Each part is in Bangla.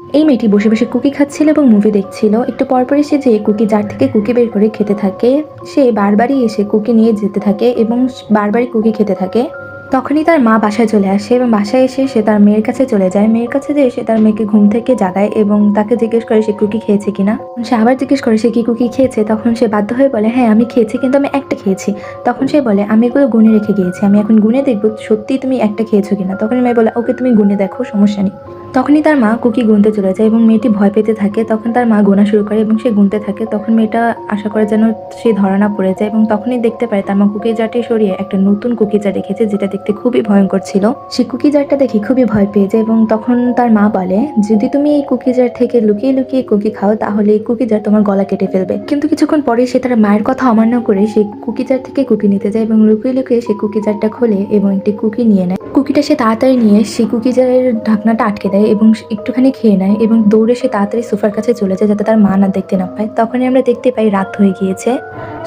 এই মেয়েটি বসে বসে কুকি খাচ্ছিল এবং মুভি দেখছিল। একটু পরপরই সে যে কুকি, যার থেকে কুকি বের করে খেতে থাকে, সে বারবারই এসে কুকি নিয়ে যেতে থাকে এবং বারবারই কুকি খেতে থাকে। তখনই তার মা বাসায় চলে আসে এবং বাসায় এসে সে তার মেয়ের কাছে চলে যায়। মেয়ের কাছে যেয়ে সে তার মেয়েকে ঘুম থেকে জাগায় এবং তাকে জিজ্ঞেস করে সে কুকি খেয়েছে কিনা। সে আবার জিজ্ঞেস করে সে কি কুকি খেয়েছে? তখন সে বাধ্য হয়ে বলে হ্যাঁ আমি খেয়েছি, কিন্তু আমি একটা খেয়েছি। তখন সে বলে, আমি এগুলো গুনে রেখে গিয়েছি। আমি এখন গুনে দেখব সত্যি তুমি একটা খেয়েছো কিনা? তখন মেয়ে বলে, ওকে তুমি গুনে দেখো, সমস্যা নেই। তখনই তার মা কুকি গুনতে চলে যায় এবং মেয়েটি ভয় পেতে থাকে। তখন তার মা গোনা শুরু করে এবং সে গুনতে থাকে। তখন মেয়েটা আশা করে যেন সে ধরা না পড়ে যায় এবং তখনই দেখতে পায় তার মা কুকি জারটি সরিয়ে একটা নতুন কুকি জার রেখেছে যেটা দেখতে খুবই ভয়ঙ্কর ছিল। সে কুকি জারটা দেখে খুবই ভয় পেয়ে যায় এবং তখন তার মা বলে, যদি তুমি এই কুকি জার থেকে লুকিয়ে লুকিয়ে কুকি খাও, তাহলে এই কুকি জার তোমার গলা কেটে ফেলবে। কিন্তু কিছুক্ষণ পরে সে তার মায়ের কথা অমান্য করে সেই কুকি জার থেকে কুকি নিতে যায় এবং লুকিয়ে লুকিয়ে সে কুকি জারটা খোলে এবং একটি কুকি নিয়ে নেয়। কুকিটা সে তাড়াতাড়ি নিয়ে সেই কুকি জারের ঢাকনাটা আটকে দেয় এবং একটুখানি খেয়ে নেয় এবং দৌড়ে সে তাড়াতাড়ি সোফার কাছে চলে যায় যাতে তার মা না দেখতে না পায়। তখনই আমরা দেখতে পাই রাত হয়ে গিয়েছে।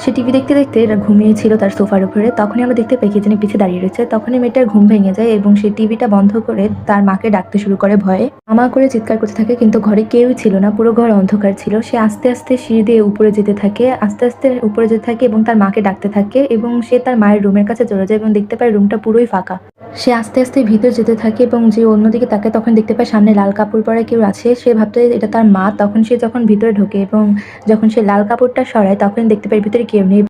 সে টিভি দেখতে দেখতে এরা ঘুমিয়েছিল তার সোফার উপরে। তখনই আমরা দেখতে পাই কি জানি পিছিয়ে দাঁড়িয়ে রয়েছে। তখনই মেয়েটার ঘুম ভেঙে যায় এবং সে টিভিটা বন্ধ করে তার মাকে ডাকতে শুরু করে ভয়ে। আমা করে চিৎকার করতে থাকে কিন্তু ঘরে কেউই ছিল না, পুরো ঘর অন্ধকার ছিল। সে আস্তে আস্তে সিঁড়ি দিয়ে উপরে যেতে থাকে, আস্তে আস্তে উপরে যেতে থাকে এবং তার মাকে ডাকতে থাকে এবং সে তার মায়ের রুমের কাছে চলে যায় এবং দেখতে পায় রুমটা পুরোই ফাঁকা। সে আস্তে আস্তে ভিতর যেতে থাকে এবং যে অন্যদিকে তাকে তখন দেখতে পায় সামনে লাল কাপড় পরা কেউ আছে। সে ভাবতে এটা তার মা। তখন সে যখন ভিতরে ঢোকে এবং যখন সে লাল কাপড়টা সরায় তখন দেখতে পায় ভিতরে কেউ নেই